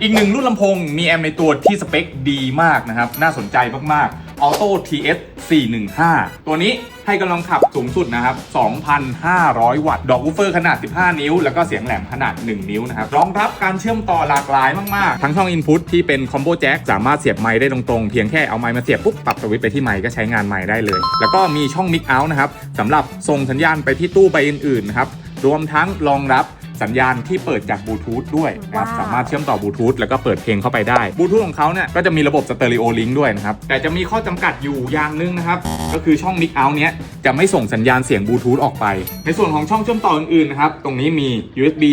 อีกหนึ่งรุ่นลำโพงมีแอมในตัวที่สเปคดีมากนะครับ น่าสนใจมากๆ Auto TS 415 ตัวนี้ให้กำลังขับสูงสุดนะครับ 2,500 วัตต์ ดอกวูเฟอร์ขนาด 15 นิ้ว แล้วก็เสียงแหลมขนาด 1 นิ้วนะครับ รองรับการเชื่อมต่อหลากหลายมาก ๆ ทั้งช่อง Input ที่เป็นคอมโบแจ็คสามารถเสียบไมค์ได้ตรง ๆ เพียงแค่เอาไมค์มาเสียบปุ๊บปรับสวิตช์ไปที่ไมค์ก็ใช้งานไมค์ได้เลย แล้วก็มีช่อง Mic Out นะครับสำหรับส่งสัญญาณไปที่ตู้ใบอื่น ๆ นะครับ รวมทั้งรองรับ สัญญาณที่เปิดจากบลูทูธด้วยนะครับว้าว สามารถเชื่อมต่อบลูทูธแล้วก็เปิดเพลงเข้าไปได้บลูทูธของเขาเนี่ยก็จะมีระบบสเตอริโอลิงก์ด้วยนะครับแต่จะมีข้อจำกัดอยู่อย่างหนึงนะครับก็คือช่อง Mic Out เนี้ยจะไม่ส่งสัญญาณเสียงบลูทูธออกไป ในส่วนของช่องเชื่อมต่ออื่นๆนะครับ ตรงนี้มี USB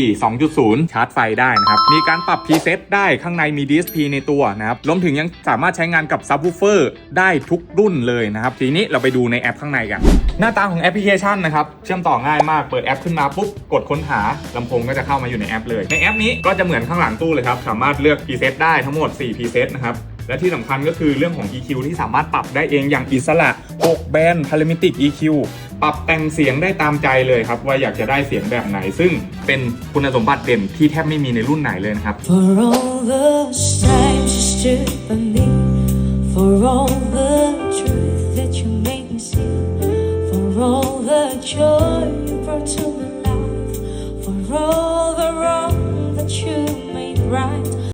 2.0 ชาร์จไฟได้นะครับ มีการปรับ preset ได้ข้างในมี DSP ในตัวนะครับ รวมถึงยังสามารถใช้งานกับ subwoofer ได้ทุกรุ่นเลยนะครับ ทีนี้เราไปดูในแอปข้างในกัน หน้าตาของแอปพลิเคชันนะครับ เชื่อมต่อง่ายมาก เปิดแอปขึ้นมาปุ๊บ กดค้นหาลำโพงก็จะเข้ามาอยู่ในแอปเลย ในแอปนี้ก็จะเหมือนข้างหลังตู้เลยครับ สามารถเลือก preset ได้ทั้งหมด4 preset นะครับ และที่สำคัญก็คือเรื่องของ EQ ที่สามารถปรับได้เองอย่างอิสระ 6 แบนด์พารามิติก EQ ปรับแต่งเสียงได้ตามใจเลยครับ ว่าอยากจะได้เสียงแบบไหน ซึ่งเป็นคุณสมบัติเด่นที่แทบไม่มีในรุ่นไหนเลยนะครับ For all the times you stood by me For all the truth that you made me see For all the joy you brought to my life For all the wrong that you made right